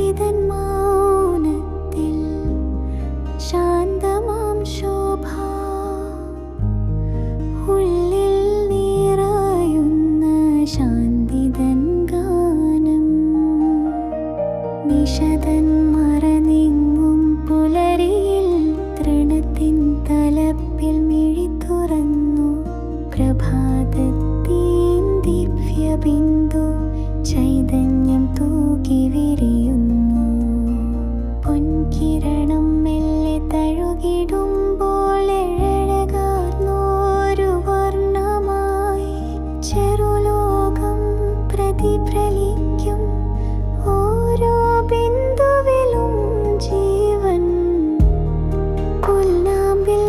പ്രകൃതി തൻ മൗനത്തിൽ ശാന്തമാം ശോഭ. ഉള്ളിൽ നിറയുന്ന ശാന്തിതൻ ഗാനം. നിശതൻ മറനിങ്ങും പുലരിയിൽ തൃണത്തിൻ തലപ്പിൽ മിഴി തുറന്നു. പ്രഭാതത്തിൻ ദിവ്യബിന്ദു ചൈതന്യം തൂകി വിരിയുന്നു. പ്രതിഫലിക്കും ഓരോ ബിന്ദുവിലും ജീവൻ. പുൽനാമ്പിൽ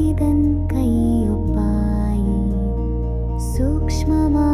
ङ्कै उपाय सूक्ष्ममा